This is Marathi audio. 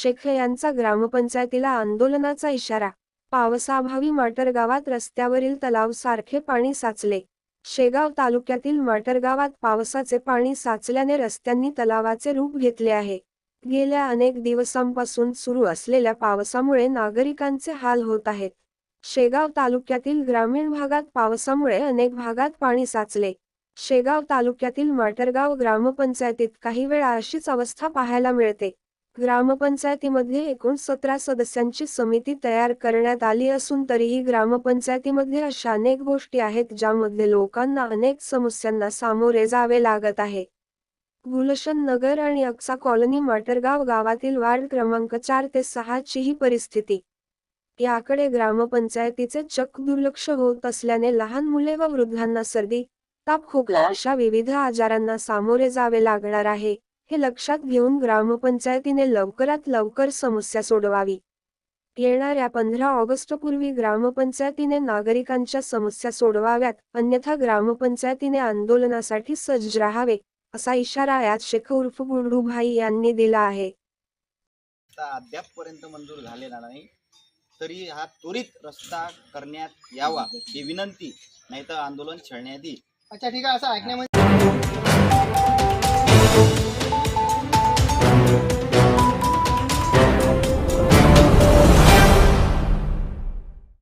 शेख यांचा ग्रामपंचायतीला आंदोलनाचा इशारा. पावसाभावी माटर गावात रस्त्यावरील तलाव सारखे पाणी साचले. शेगाव तालुक्यातील माटर गावात पावसाचे पाणी साचल्याने रस्त्यांनी तलावाचे रूप घेतले आहे. गेल्या अनेक दिवसांपासून सुरू असलेल्या पावसामुळे नागरिकांचे हाल होत आहेत. शेगाव तालुक्यातील ग्रामीण भागात पावसामुळे अनेक भागात पाणी साचले. शेगाव तालुक्यातील माटरगाव ग्रामपंचायतीत काही वेळा अशीच अवस्था पाहायला मिळते. ग्रामपंचायतीमध्ये एकूण सतरा सदस्यांची समिती तयार करण्यात आली असून तरीही ग्रामपंचायतीमध्ये अशा अनेक गोष्टी आहेत ज्यामध्ये लोकांना अनेक समस्यांना सामोरे जावे लागत आहे. गुलशन नगर आणि अक्सा कॉलनी माटरगाव गावातील वार्ड क्रमांक चार ते सहा ची ही परिस्थिती. याकडे ग्रामपंचायतीचे चक दुर्लक्ष होत असल्याने लहान मुले व वृद्धांना सर्दी ताप खोकला अशा विविध आजारांना सामोरे जावे लागणार आहे. हे लक्षात घेऊन ग्रामपंचायतीने लवकरात लवकर समस्या सोडवावी. येणाऱ्या पंधरा ऑगस्ट पूर्वी ग्रामपंचायतीने नागरिकांच्या समस्या सोडवाव्यात अन्यथा ग्रामपंचायतीने आंदोलनासाठी सज्ज राहावे असा इशारा यात शेख उर्फ गुंडूभाई यांनी दिला आहे. रस्ता अद्यापपर्यंत मंजूर झालेला नाही तरी हा त्वरित रस्ता करण्यात यावा ही विनंती नाहीतर आंदोलन छेडण्यात येईल. अच्छा ठीक आहे असं ऐकण्यामध्ये